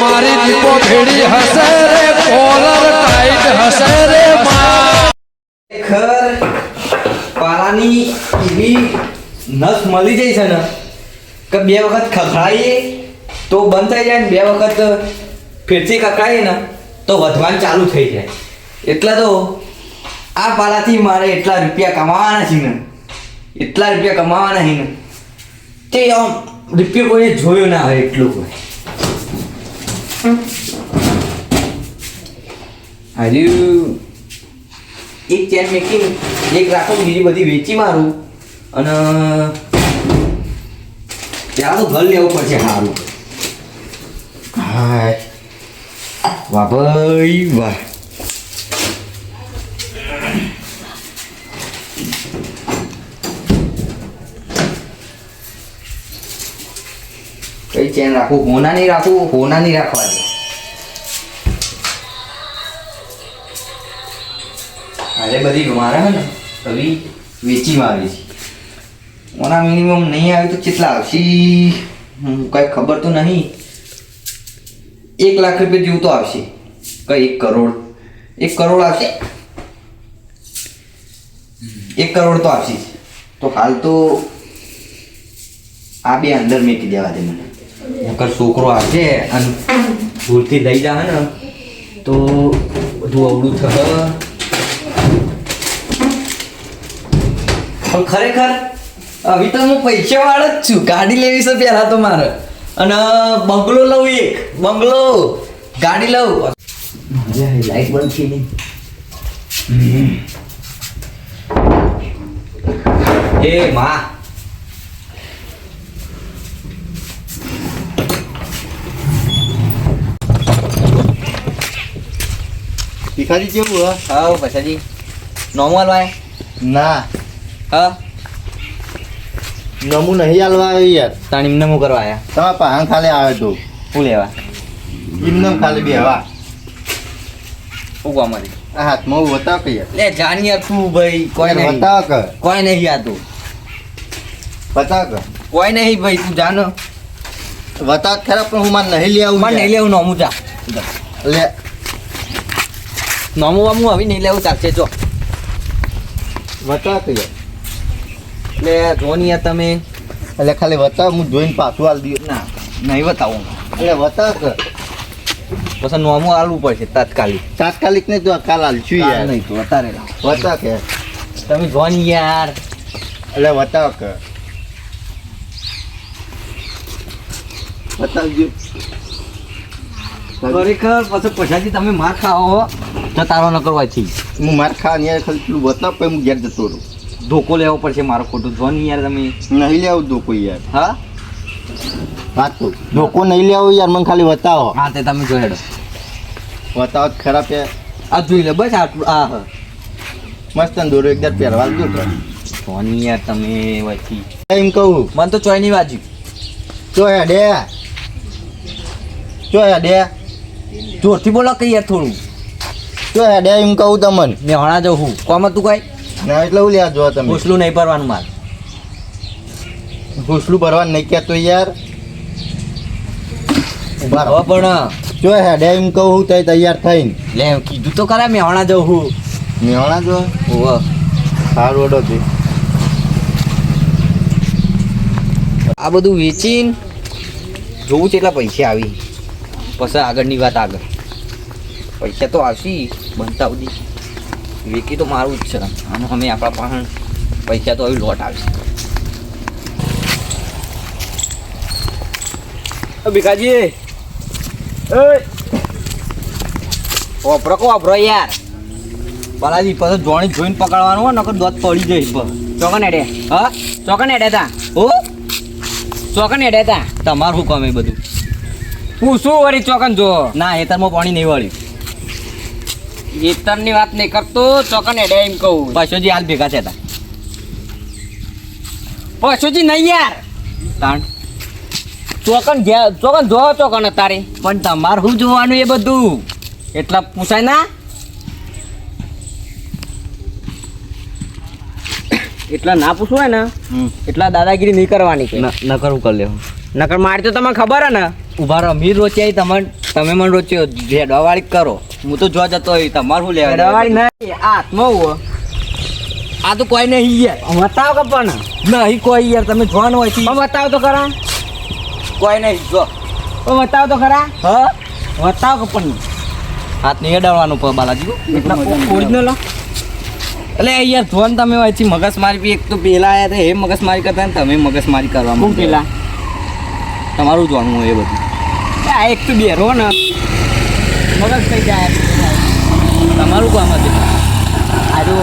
મારી દીપો ભેડી હશે રે, કોલર ટાઈટ હશે રે ખર પારાની એવી નસ મળી જાય છે ને, કે બે વખત ખખડાઈએ તો બંધ થઈ જાય ને બે વખત ફેરથી ખખડાઈએ ને, તો વધવાનું ચાલુ થઈ જાય. એટલે તો આ પાલાથી મારે એટલા રૂપિયા કમાવાના છે ને, એટલા રૂપિયા કમાવાના છે ને, તે આમ રૂપિયો કોઈને જોયો ના હોય એટલું કોઈ. હજુ એક ચેન મેકિંગ એક રાખો બીજી બધી વેચી મારું. અને ત્યાં તો ઘર લેવું પડશે સારું હાય વાહ ભાઈ વાહ. કઈ ચેન રાખવું? હોના નહીં રાખું હોના નહીં રાખવા દે આજે બધી મારે ને રવિ વેચી મારી છે. ઓના મિનિમમ નહીં આવે તો કેટલા આવશે કઈ ખબર તો નહીં. એક લાખ રૂપિયા જેવું તો આવશે. કઈ એક કરોડ? એક કરોડ આવશે? એક કરોડ તો આવશે તો હાલ તો આ બે અંદર મેકી દેવા દે મને. નકર છોકરો આવશે અને ભૂલથી લઈ જાય ને. તો બધું અવળું થ ખરેખર, હવે તો હું પૈસા વાળો જ છું. ગાડી લેવી છે પહેલા તો મારે. અને બંગલો લઉં એક. બંગલો. ગાડી લઉં. લાઈટ બંધ થઈ ગઈ એ માં. ભિખારી કેવું હ હા પછાજી નોર્મલ વાય ના હા નમું નહીં આલવા આવ્યો યાર તાણ એમને હું કરવા આયા તમારા પાહણ ખાલી આવે તો શું લેવા એમને ખાલી બે હવા શું કામ હતી આ હાથમાં હું બતાવ કે યાર લે જાણી તું ભાઈ કોઈ નહીં બતાવ કે કોઈ નહીં આ તું બતાવ કે કોઈ નહીં ભાઈ તું જાનો બતાવ ખરાબ ખરા પણ હું મારે નહીં લેવું આવું મને નહીં લેવું નોમું જા લે નોમું વામું હવે નહીં લેવું ચાલશે જો બતાવ કે એટલે જોની તમે. એટલે ખાલી વતા હું જોઈને પાછું આલ દઉં ના નહીં બતાવું. એટલે વતા કર પછી નોમું આલવું પડશે તાત્કાલિક. તાત્કાલિક ને તો કાલ આલશું કાલ યાર. નહીં તો વધારે વતા કે તમે જોની યાર. એટલે વતા કર બતાવજો. ખરેખર પછી પછાથી તમે માર ખાઓ તો તારો ન વાંચી હું માર ખા યાર ખાલી પેલું બતાવ પછી હું ઘેર જતો રહું. ધોકો લેવો પડશે મારો ખોટું. નહીં યાર તમે. નહીં લેવું ધોકો યાર. હા? વાત તો ધોકો નહીં લેવું યાર મને ખાલી બતાવો હા તે તમે જોઈ હેડો. બતાવો ખરાબ યાર આ જોઈ લે બસ આટલું આ હા. મસ્ત દોરો એકદમ પહેરવા દો તો. જોની યાર તમે વાંચી એમ કહું. મને તો ચોયની બાજુ. ચો હેડે. ચો હેડે. જોરથી બોલો કે યાર થોડું. ચો હેડે એમ કહું તમને? મેં હણા જઉં હું કોમ તું કઈ? ના એટલે હું લ્યા જો તમે. ઘૂસલું નહીં ભરવાનું માર. ઘૂસલું ભરવાનું નહીં કહેતો યાર. ઊભા પણ જો હેડે એમ કહું તો તૈયાર થઈને. લે કીધું તો ખરા મેં હણા જઉં હું હણા જો ઓહ સારું ઓડો થી આ બધું વેચીને. જોવું છે એટલા પૈસા આવી. પછી આગળની વાત આગળ. પૈસા તો આવશે બનતા સુધી. વેકી તો મારું જ છે આનો અમે આપણા પાસે પૈસા તો આવી લોટ આવશે ભીખાજી. વાપરો કો વાપરો યાર. બાલાજી પછી જોણી જોઈને પકડવાનું હોય નકર દોત પડી જઈશ ચોકન એડે હા? ચોકન એડે તા. હો? ચોકન એડે તા. તમારું શું કામ એ બધું? હું શું વળી ચોકન જો. ના હેતરમાં પાણી નહીં વળ્યું. ની વાત નહીં કરતો ચોકન એડે એમ કહું. પશુજી હાલ ભેગા છે તા. પશુજી નહીં યાર. તાણ. ચોકન ચોકન જો ચોકન તારે પણ તમારે શું જોવાનું એ બધું? એટલા પૂછાય ના. એટલા ના પૂછવું હોય ને એટલા દાદાગીરી નહીં કરવાની નકર હું કરી લેવું. નકર મારી તો તમને ખબર હે ને. ઊભા રહો મીર રોચ્યા તમે તમે મને રોચ્યો ભેડવા વાળી કરો. હું તો જોવા જતો હોય તમારું શું લેવા દવાઈ નહીં હાથમાં હું. આ તો કોઈ નહીં યાર. બતાવ કે પણ. નહીં કોઈ યાર તમે જોવાનું હોય છે બતાવ તો ખરા. કોઈ નહીં જો. બતાવ તો ખરા. હા? બતાવ કે પણ. હાથ નહીં અડાડવાનું પણ બાલાજી ઓરિજિનલ એટલે યાર જોન તમે હોય છે મગજમારી બી એક તો પેલા આવ્યા હતા એ મગજમારી કરતા ને તમે મગજમારી કરવા પેલા? તમારું જોવાનું હોય એ બધું. આ એક તો બેરો ને. મગજ થઈ જાય. તમારું કામ હતું. આ જો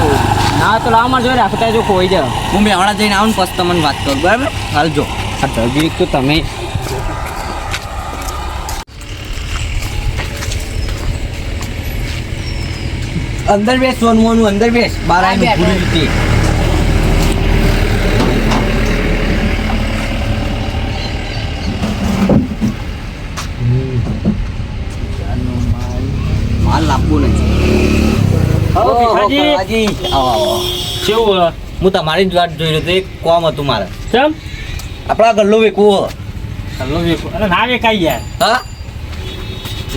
ના તો લાવમાં જોઈએ રાખતા જો ખોઈ જાય હું મેવાડા જઈને આવું પછી તમને વાત કરું બરાબર? હાલ જો. આ જગીરી તો તમે અંદર બેસ સોનમોનું અંદર બેસ. બાર હા, આવીને બેઠો. પૂરી રીતે માલ લાવવું નથી કેવું હું તમારી જ વાત જોઈ રહ્યો હતો એક કોમ હતું મારે. કેમ આપણા ગલ્લો વેકવો ગલ્લો વેકવો. અરે ના વેકાય યાર. હા?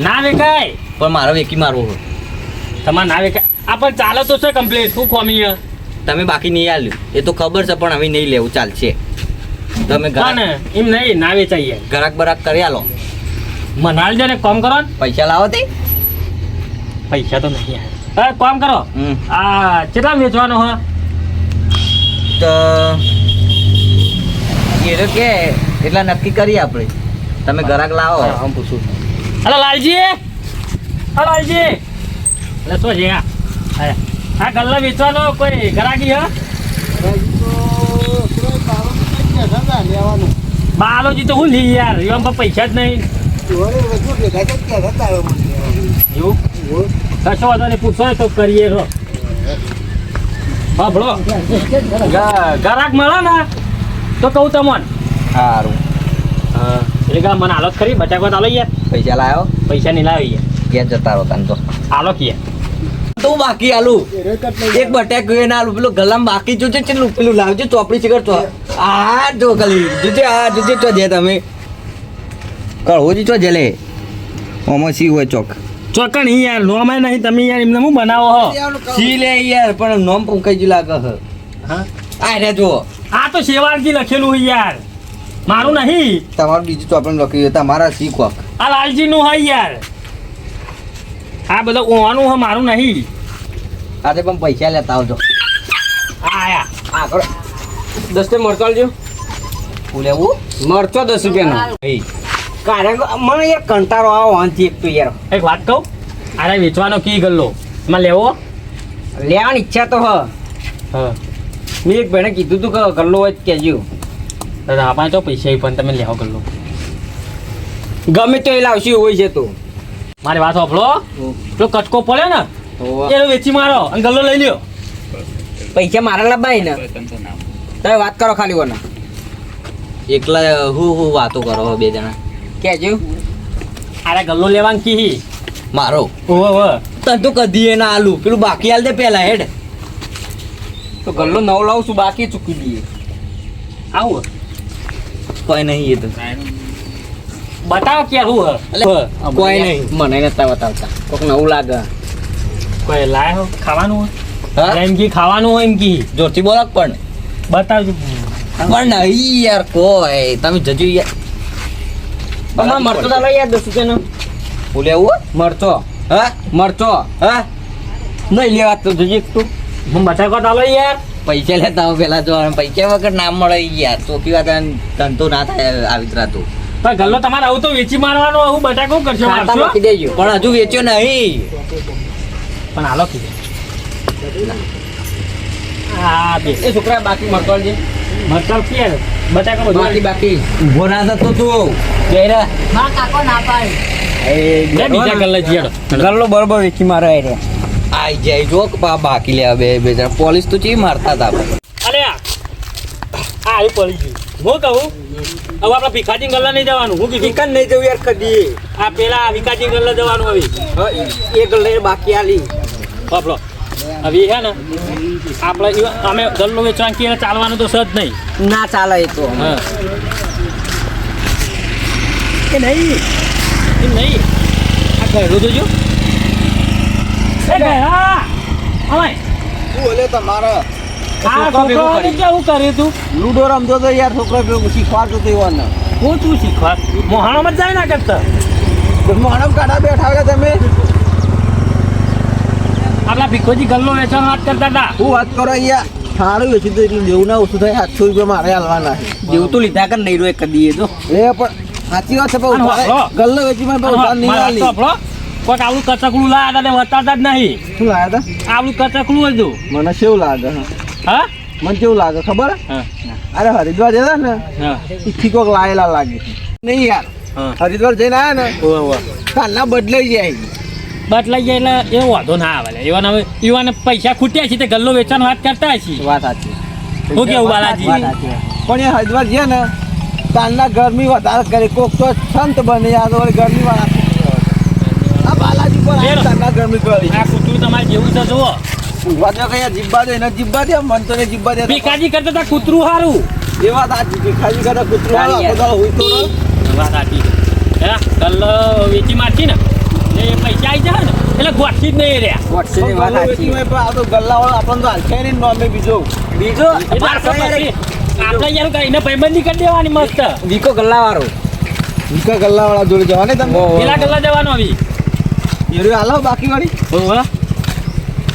ના વેકાય? પણ મારે વેકી મારવો. તમારે ના વેકાય. આ પણ ચાલે તો છે કમ્પ્લીટ શું ખોમી? તમે બાકી નહીં આલ્યું. એ તો ખબર છે પણ હવે નહીં લેવું. ચાલશે. તમે ઘરાક એમ નહીં. ના વેચાઈ યાર. ઘરાક બરાક કરી આલો. મનાલ છે ને કામ કરો ને. પૈસા લાવો તે? પૈસા તો નહીં અરે કામ કરો. આ કેટલા વેચવાનો હો? તો એ તો કે એટલા નક્કી કરીએ આપણે તમે ઘરાક લાવો. હું પૂછું. હલો લાલજી. હા લાલજી. એટલે શું છે આ? ગલ્લા વેચવાનો કોઈ ગરાગી હે? બાલોજી તો હું લઈ યાર એમાં પૈસા જ નહીં. એવું? કશો વાંધો નહીં પૂછો તો કરીએ રો હા ભલો. ગરાક મળે ને? તો કહું તમને. સારું એટલે કે મને હાલત ખરી. બચાકવા આલો યાર પૈસા લાવ્યો પૈસા નહીં લાવી ક્યાં જતા રહો તને તો. આલો કે તો બાકી આલું. એક બટેક ના આલું. પેલું ગલામ બાકી જોજે ચેટલું? પેલું લાવજો ચોપડી ચીકર ચો આ જો ખાલી જોજે આ જોજે ચો જે તમે. કળવું જ છો જેલે. ઓમાં સી હોય ચોક? ચોક્કસ નહીં યાર નોમાં નહીં તમે યાર એમને હું બનાવો હો? સી લે યાર પણ નોમ પૂંકાઈ જ લાગે હ હા? આ રે જો આ તો શેવાળજી લખેલું હોય યાર. મારું નહીં. તમારું બીજું તો આપણે લખ્યું તમારા સી કોક આ લાલજીનું હોય યાર. આ બધું ઓવાનું હોય મારું નહીં. આજે પણ પૈસા લેતા આવજો. આ કરો. દસ તે મરચો આલજો લેવું? મરચો દસ રૂપિયાનો. ભાઈ કે મને યાર કંટાળો આવો આનથી એક તો યાર. એક વાત કહું? અરે વેચવાનો કી ગલ્લો? એમાં લેવો? લેવાની ઈચ્છા તો હ. હા. મેં એક ભાઈને કીધું તું કે ગલ્લો હોય તો દાદા આપણે તો પૈસા પણ તમે લેવો ગલ્લો. ગમે તો એ લાવશે હોય છે તું. મારી વાત સાંભળો. તો કટકો પડે ને એનો વેચી મારો અને ગલ્લો લઈ લ્યો. પૈસા મારા લબાઈ ને. તમે વાત કરો ખાલી કોને એકલા હું હું વાતો કરો હો બે જણા. કેજો. અરે ગલ્લો લેવાનું કી મારો. ઓહો ઓવે. તને તો કદી એ ના આલુ. પેલું બાકી આલ દે પહેલા હેડ. તો ગલ્લો નવ લાવું છું બાકી ચૂકી દઈએ. આવું કોઈ નહીં એ તો. બતાવ કે હું કોઈ નહીં. મને નતા બતાવતા. કોક નવું લાગે. કોઈ લાય હો? ખાવાનું હોય એમ કી ખાવાનું હોય એમ કી? જોરથી બોલક પણ. બતાવજો. પણ નહીં યાર કોઈ. તમે જજો યાર. તમારે મરચો તો લઈ યાર દસ રૂપિયાનો હું. લેવું મરચો. હા? મરચો? હા? નહીં લેવા તો જજે તું હું બતાવો તો લો યાર પૈસા લેતા પેલા જો પૈસા વગર ના મળે યાર. ચોખ્ખી વાત ધંધો ના થાય આવી રાતું પણ ગલ્લો તમારે આવું તો વેચી મારવાનો હું બટાકો કરશો મારશો? પણ હજુ વેચ્યો નહીં. પણ હાલો કીધું. હા બે. છોકરા બાકી મરચો મરચો કે બટાકા બધું બાકી બાકી. ઊભો ના થતો તું જયરા. લે બીજા ગલ્લે જીયાડો ગલ્લો બરોબર વેચી મારે આઈ જાય જો બાકી લેવા બે બે જણા. પોલીસ તો ચી મારતા હતા અરે આ. આવી પડી ગયું હું કહું? હવે આપણે ભીખાજી ગલ્લા નહીં જવાનું. હું કીધું. નહીં જવું યાર કદી. આ પેલા વિકાજી ગલ્લા જવાનું હવે. એ લઈ બાકી આલી. બાપલો હવે છે ને આપણે અમે ગલ્લો વેચવા કે ચાલવાનું તો સજ નહીં. ના ચાલે એ તો. હા. કે નહીં? એમ નહીં? આ ઘરો જોજો એ લૂડો રમતો તો યાર છોકરો શીખવાડતો તો એવાને હું તું શીખવા? મોહાણામાં જ જાય ના કરતા? મોણમ કાઢા બેઠા કે તમે? ભીખોજી ગલ્લો વેચવાનો વાત કરતા હતા. હું વાત કરો અહીંયા? સારું તો એટલું જેવું ના ઓછું થાય સાતસો રૂપિયા મારે હાલવાના જેવું તો લીધા કર નહીં રોય કદી એ તો. એ પણ સાચી વાત છે પણ ગલ્લો વેચી માં પણ નહીં હાલી. કોઈક આવડું કચકડું લાયા હતા ને વતાતા જ નહીં. શું લાયા હતા? આવડું કચકડું હતું. મને કેવું લાગે હા? મને કેવું લાગે ખબર? હે? અરે હરિદ્વાર જતા ને ઈથી કોક લાયેલા લાગે. નહીં યાર. હરિદ્વાર જઈને ઓવે ના કાલના બદલાઈ જાય બદલાઈ જાય એટલે એ વાંધો ના આવે એવા હવે એવાને પૈસા ખૂટ્યા છે તે ગલ્લો વેચાણ વાત કરતા છીએ વાત સાચી. હું કેવું બાલાજી? પણ એ હરિદ્વાર છે ને કાલના ગરમી વધારે કરે. કોક તો સંત બને યાર વળી ગરમી વાળા આ બાલાજી પર લેરો. ગરમી કરી આ કૂતરું તમારે જેવું છે જુઓ. ઊભા તો જીબ્બા દે એને જીબ્બા દે મન તો ને જીબ્બા દે. ભીખાજી કરતા કૂતરું સારું એ વાત સાચી ભીખાજી કરતા કૂતરું આખો દાડો હોય તો વાત સાચી હે ગલ્લો વેચી મારતી ને. એ પૈસા આવી જાય ને એટલે ગોઠી જ નહીં રહ્યા. પણ ગલ્લો વેચી હોય પણ આ તો ગલ્લાવાળો આપણને તો હાલશે નહીં નોમે બીજો. બીજો? આપણે યાર કઈ ભાઈબંધી કરી દેવાની મસ્ત. વીકો ગલ્લાવાળો. વીકો ગલ્લાવાળા જોડે જવાને તમે પેલા ગલ્લા જવાનો આવી એરું હાલો બાકી વાળી બરોબર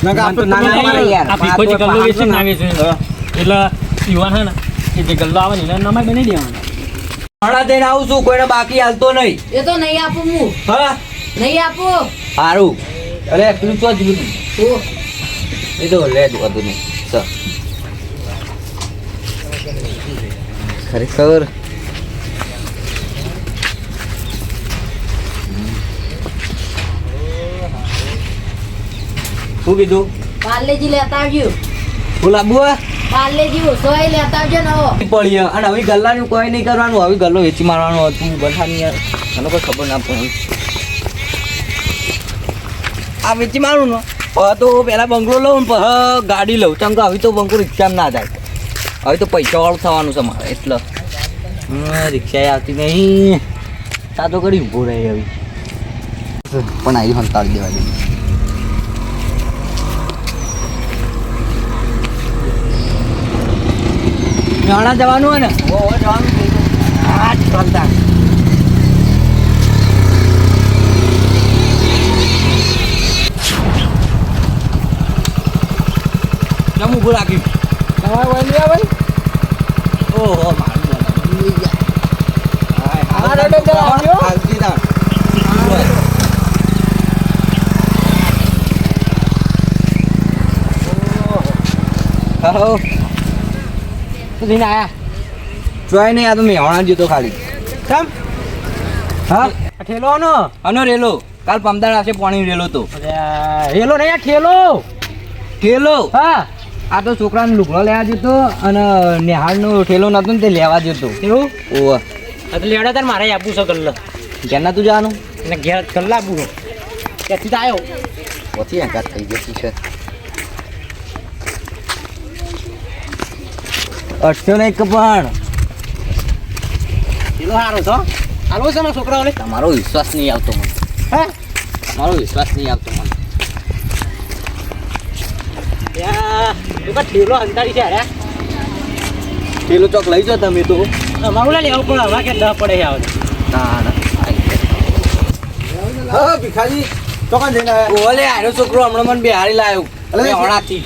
નકર આપણે ના, ના, યાર. આ ભીખોજી ગલ્લો વેચી ના. વેચે એટલે યુવાન હે ને એ જે ગલ્લો આવે ને એને નમાઈ બની દેવાનો. જઈને આવું છું કોઈને બાકી હાલતો નહીં. એ તો નહીં આપું હું. હા? નહીં આપો. સારું. અરે પેલું તો જ બધું શું એ તો લે જ હતું નહીં. સર ખરેખર. શું કીધું? પાર્લેજી લેતા આવજો? પાર્લેજી સોય લેતા આવજો ને હો. પડી અને હવે ગલ્લાનું કોઈ નહીં કરવાનું. હવે ગલ્લો વેચી મારવાનો હતું. બધાની યાર. મને કોઈ ખબર ના પડે. આ વેચી મારું ને પછી તો પહેલાં બંગલો લઉં ને પછી ગાડી લઉં. ચમ કે હવે તો બંગલો રિક્ષામાં ના જાય. હવે તો પૈસાવાળું થવાનું છે મારે એટલે. રિક્ષાએ રિક્ષા આવતી નહીં. સાદો કરી ઊભો રહે હવે. પણ આવી હંતાળી દેવા મેણા જવાનું હોય ને? હા જમ ઊભું રાખ્યું તમારે કોઈ નહીં આવે? ઓહો મારું બોલાવું. હા, રેડો તો આવજો. હાલતી ના. હો. આયા? જોય નહીં આ તો મેહોણા જતો ખાલી. કેમ? હા? ઠેલો નો આનો રેલો. કાલ પમદાર આવશે પાણી રેલો તો. રેલો નહીં આ ઠેલો. ઠેલો? હા. આ તો છોકરાને લુગડો લેવા જતો અને નિહાળનો ઠેલો નતો ને તે લેવા જતો એવું? ઓહ. તો લેડો તાર મારે આપવું છે ગલ્લો. ક્યારના તું જવાનું? ને ઘેર કલ્લા આપવું છે. ત્યાંથી તો આવ્યો પછી આઘાત થઈ જતી છે અઠસો ને એક પણ? પેલો સારો છો. હાલો છે મારા છોકરાઓને. તમારો વિશ્વાસ નહીં આવતો મને. હે? મારો વિશ્વાસ નહીં આવતો મને ત્યાં તું ઠેલો અંતાડી છે અરે પેલો ચોક લઈ જાઓ તમે તો. અમારું લે લેવું પણ હવા કે દહ પડે છે આવે ના ના. હા ભીખાજી ચોકન જઈને આવ્યા. ઓલે આનો છોકરો હમણાં મને બિહારી લાવ્યો અલે, મેહોણાથી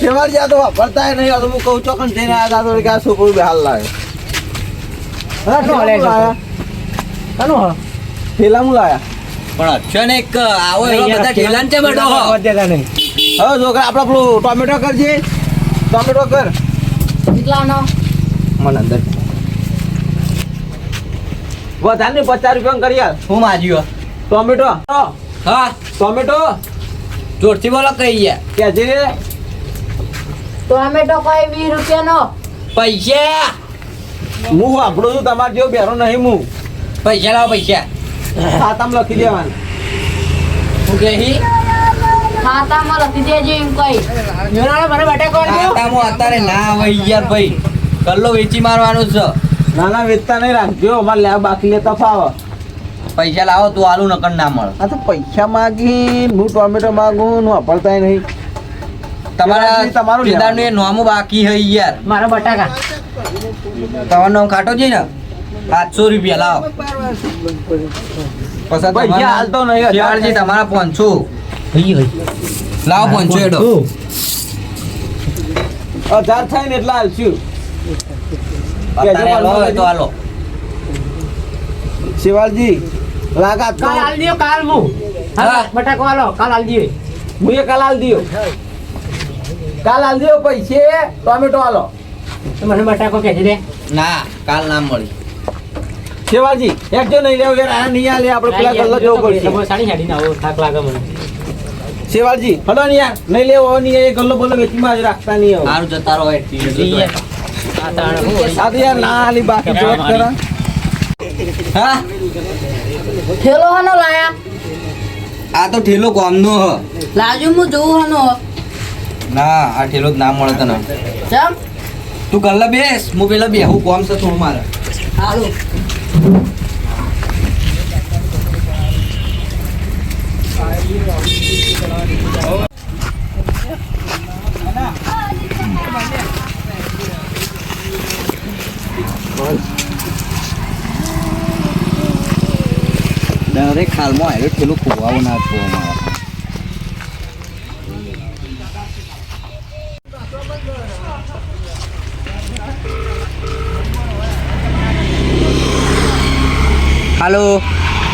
શેવાળ જ્યાં તો વાપરતા નહીં આ તો હું કહું ચોકન જઈને આવ્યા તા તો કે આ છોકરું બેહાલ લાવે હા શું ઠેલા? લાયા કાનું હા. ઠેલા હું લાયા પણ અક્ષય ને એક આવો બધા ઠેલાન છે બેઠો હો. હવે છોકરા આપણે પેલું ટોમેટો કરજે ટોમેટો કર. કેટલાનો મને અંદર. વધારે પચાસ રૂપિયા કરી આલ. હું માજ્યો ટોમેટો. હા. ટોમેટો. જોરથી બોલો કઈ ગયા કે જે. ટોમેટો કઈ વીસ રૂપિયાનો? પૈસા. હું વાપરું છું તમારે જેવો બેરો નહીં હું પૈસા લાવો પૈસા. ખાતામાં લખી દેવાનું હું કહી ખાતામાં લખી દેજો એમ કઈ. મને બટેકો ખાતામાં અત્યારે ના આવે યાર ભાઈ. કલ્લો વેચી મારવાનું છે. નાના વેચતા નહીં રાખજો. અમારે લેવા બાકી લેતા ફાવ. પૈસા લાવો તું આલુ નકર ના મળે. આ તો પૈસા માગી હું ટોમેટો માગું હું નહીં. તમારા તમારું લેવાનું. એ નોમું બાકી હે યાર. મારા બટાકા. તમારું નામ કાઢો છે ને? સાતસો રૂપિયા લાવો. પછી તમારા હાલતો લાવો હજાર થાય ને એટલે હાલશું. તો હાલો. લાગાત કાલ હાલ દિયો કાલ હું. હા. બટાકો હાલો કાલ હાલ દિયો. હું કાલ હાલ દિયો. કાલ હાલ દિયો પૈસે ટોમેટો હાલો. મને બટાકો કહેજે દે ના કાલ ના મળી. શિવાજી એક જો નહીં લેવો યાર આ નહીં આલે આપણે પેલા ગલ્લો જવું પડશે. સાડી સાડી ના આવો થાક લાગે મને. શિવાજી હલો ને યાર. નહીં લેવો નહીં એ ગલ્લો બોલો વેચીમાં જ રાખતા નહીં હવે સારું જતા રહો એક આ તાણ હું આ યાર ના આલી બાકી જોત કરા. હા? ઠેલો હનો લાયા. આ તો ઠેલો કોમનો હ. લાજુ હું જોઉં હનો. ના આ ઠેલો જ ના મળે તને. ચમ? તું ગલ્લા બેસ હું પેલા બેહું. કોમ છે થોડું મારે હાલો. દરેક ખાલમાં આવ્યો ઠેલું ખોવાવું ના ખોવા મારા હાલો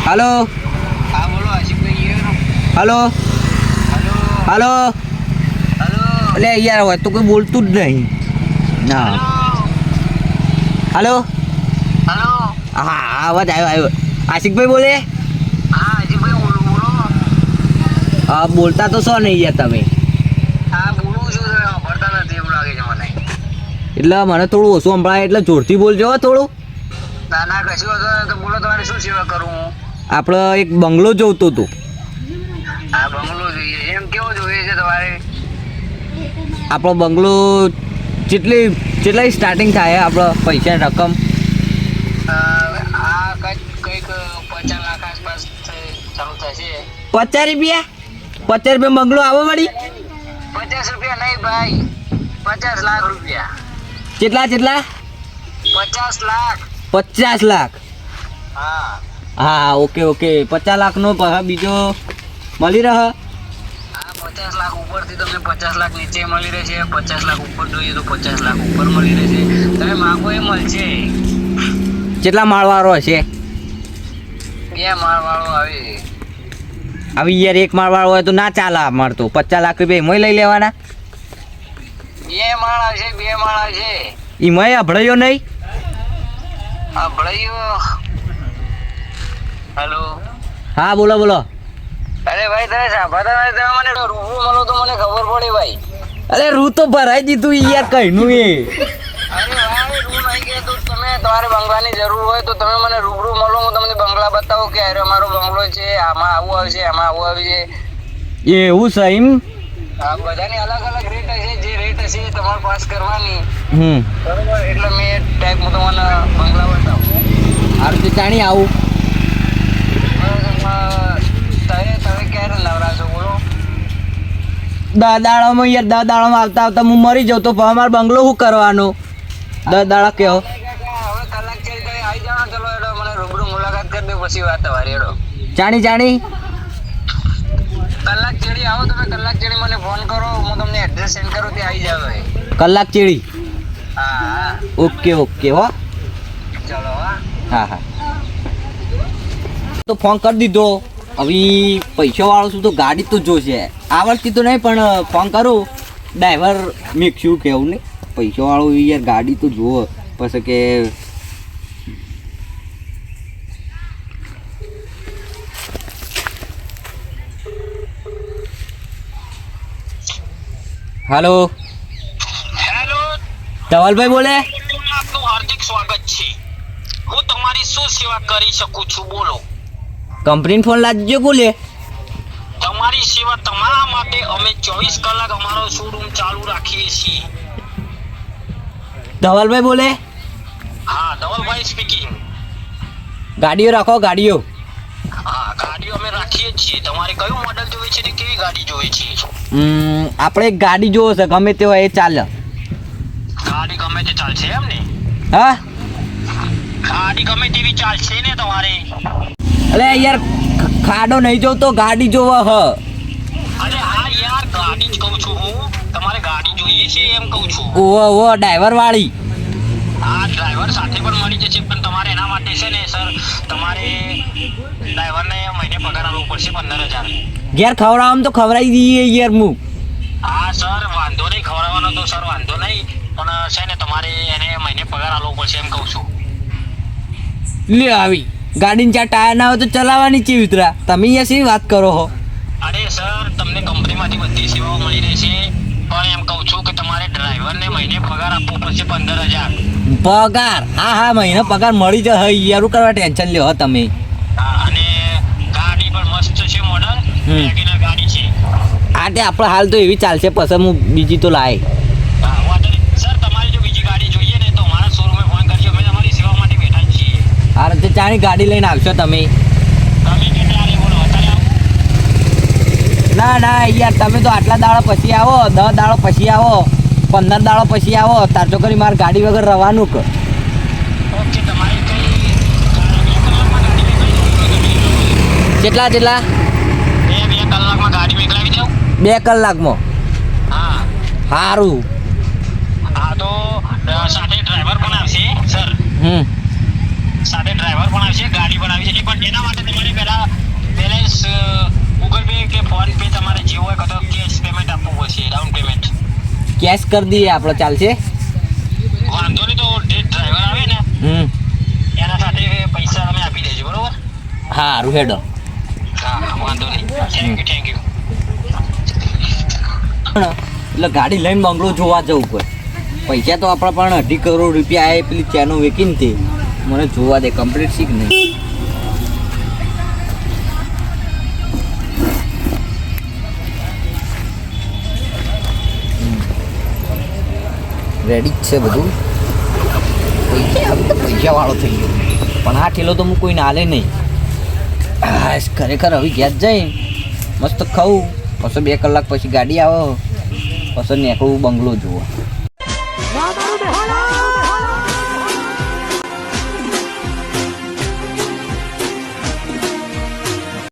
હાલો. હાલો. હાલો. એટલે યાર હોય તો કોઈ બોલતું જ નહીં. ના. હાલો. હા અવાજ આવ્યો આવ્યો. આશિકભાઈ બોલે? હા બોલતા તો છો નહીં યાર તમે. એટલે મને થોડું ઓછું સંભળાય એટલે જોરથી બોલજો થોડું. આપણે એક બંગલો જોતો હતો. આપણો બંગલો કેટલી કેટલી સ્ટાર્ટિંગ થાય આપણો પૈસાની રકમ. પચાસ રૂપિયા? પચાસ રૂપિયા બંગલો આવો મળી પચાસ રૂપિયા નહીં ભાઈ પચાસ લાખ રૂપિયા. કેટલા કેટલા? પચાસ લાખ. પચાસ લાખ. હા. હા ઓકે ઓકે. પચાસ લાખનો બીજો મળી રહે. આ પચાસ લાખ ઉપરથી તમને પચાસ લાખ નીચે મળી રહેશે પચાસ લાખ ઉપર જોઈએ તો પચાસ લાખ ઉપર મળી રહેશે. તમે માગો એ મળશે. કેટલા માળવાળો હશે? બે માળ વાળો આવે. આવી યાર એક માળવાળો હોય તો ના ચાલે મળતું. પચાસ લાખ રૂપિયા એમાંય લઈ લેવાના? બે માળ આવશે બે માળ આવશે. એમાંય અભળાયો નહીં? અભળાયો હેલો. હા બોલો બોલો. અરે ભાઈ તમે સાંભળતા નથી તમે મને રૂબરૂ મળો તો મને ખબર પડે ભાઈ. અરે રૂ તો ભરાઈ દીધું યાર કઈનું એ. અરે ભાઈ રૂ નહીં કે તો તમે તમારે બંગલાની જરૂર હોય તો તમે મને રૂબરૂ મળો હું તમને બંગલા બતાવું કે અરે અમારો બંગલો છે આમાં આવું આવશે આમાં આવું આવશે. એવું છે એમ? બધાની અલગ અલગ રેટ હશે જે રેટ હશે તમારે પાસ કરવાની. હમ. બરોબર? એટલે મેં ટાઈપ હું તમને બંગલા બતાવું. હારું ચાણી આવું. બરોબર, તમે તમે ક્યારે નવરા બોલો? દસ દાડામાં યાર દસ દાડામાં આવતા આવતા હું મરી જાઉં તો અમાર બંગલો શું કરવાનો? દસ દાડા કયો હવે કલાક છે તમે આવી ને ચલો એડો મને રૂબરૂ મુલાકાત કરી દે પછી વાત તમારી એડો જાણી જાણી. કલાક ચેડી આવો તમે કલાક ચેડી મને ફોન કરો હું તમને એડ્રેસ સેન્ડ કરું ત્યાં આવી જાવ કલાક ચેડી. હા હા. ઓકે ઓકે હો. ચલો હા. હા હા. તો ફોન કરી દીધો. હવે પૈસા વાળો છું તો ગાડી તો જોશે. આવડતી તો નહીં પણ ફોન કરું. ડ્રાઈવર મેક્યું કેવું નહીં. પૈસા વાળો યાર ગાડી તો જુઓ. પછી કે હાલો. હેલો. ધવલભાઈ બોલે? આપનું હાર્દિક સ્વાગત છે. હું તમારી શું સેવા કરી શકું છું? બોલો. કંપનીને ફોન લાગજો બોલે. તમારી સેવા તમારા માટે અમે ચોવીસ કલાક અમારો શોરૂમ ચાલુ રાખીએ છીએ. ધવલભાઈ બોલે. હા ધવલભાઈ સ્પીકિંગ ગાડીઓ રાખો ગાડીઓ. હા ગાડીઓ અમે રાખીએ છીએ. તમારે કયું મોડલ જોઈએ છે ને કેવી ગાડી જોઈએ છે? આપણે એક ગાડી જોવો છે ગમે તે હોય એ ચાલે. ગાડી ગમે તે ચાલશે એમ ને? હા? ગાડી ગમે તેવી ચાલશે ને તમારે? અલે યાર ખાડો નહીં જોતો ગાડી જોવો હ. અરે હા યાર ગાડી જ કહું છું હું. તમારે ગાડી જોઈએ છે એમ કહું છું. ઓહો ઓહો ડ્રાઈવર વાળી. હા ડ્રાઈવર સાથે પણ મળી જશે પણ તમારે એના માટે છે ને સર તમારે ડ્રાઈવરને મહિને પગાર આપવો પડશે પંદર હજાર. યાર ખવડાવવામાં તો ખવડાવી દઈએ યાર હું. હા સર વાંધો નહીં ખવડાવવાનો તો સર વાંધો નહીં પણ છે ને તમારે એને મહિને પગાર આપવો પડશે એમ કહું છું. લે આવી. ગાડીને ચા ટાયર ના હોય તો ચલાવવાની ચી ઉતરા તમે અહીંયા શી વાત કરો હો? અરે સર તમને કંપનીમાંથી બધી સેવાઓ મળી રહેશે. પણ એમ કહું છું કે તમારે ડ્રાઈવરને મહિને પગાર આપવો પડશે પંદર હજાર. પગાર? હા હા મહિને પગાર મળી જશે યાર કરવા ટેન્શન લ્યો તમે. હા, અને ગાડી પણ મસ્ત છે મોડલ. વેગેનર ગાડી છે. આ તે આપણે હાલ તો એવી ચાલશે પછી હું બીજી તો લાય હા, વાંધો નહીં. સર તમારે જો બીજી ગાડી જોઈએ ને તો મારા શોરૂમે ફોન કરજો અમે તમારી સેવા માટે બેઠા જ છીએ ચાણી ગાડી લઈને આવશો તમે. ના ના યાર તમે તો આટલા દાડા પછી આવો દસ દાડો પછી આવો પંદર દાડો પછી આવો તાર તો કરી મારે ગાડી વગર રવાનું કર કેટલા કેટલા? બે કલાકમાં સારું હા. તો સાથે ડ્રાઈવર પણ આવશે સર. હમ. સાથે ડ્રાઈવર પણ આવશે ગાડી પણ આવી છે પણ એના માટે તમારે પહેલા બેલેન્સ ગૂગલ પે કે ફોન પે તમારે જે હોય કદાચ કેશ પેમેન્ટ આપવું પડશે ડાઉન પેમેન્ટ કેશ કરી દઈએ આપણે ચાલશે? વાંધો નહીં તો જે ડ્રાઈવર આવે ને હમ. એના સાથે પૈસા તમે આપી દેજો બરોબર? સારું હેડો. હા વાંધો નહીં. થેન્ક યુ થેન્ક યુ એટલે ગાડી લઈને બંગલો જોવા જવું પડે. પૈસા તો આપણા પણ અઢી કરોડ રૂપિયા આવે પેલી ચેનો વેકીને તે. મને જોવા દે કમ્પ્લીટ શીખ નહીં. રેડી જ છે બધું? પૈસા હવે વાળો થઈ ગયો. પણ આ ઠેલો તો હું કોઈને હાલે નહીં. ખરેખર હવે ગેસ જાય મસ્ત ખાવું પછી બે કલાક પછી ગાડી આવો, પછી નીકળવું બંગલો જુઓ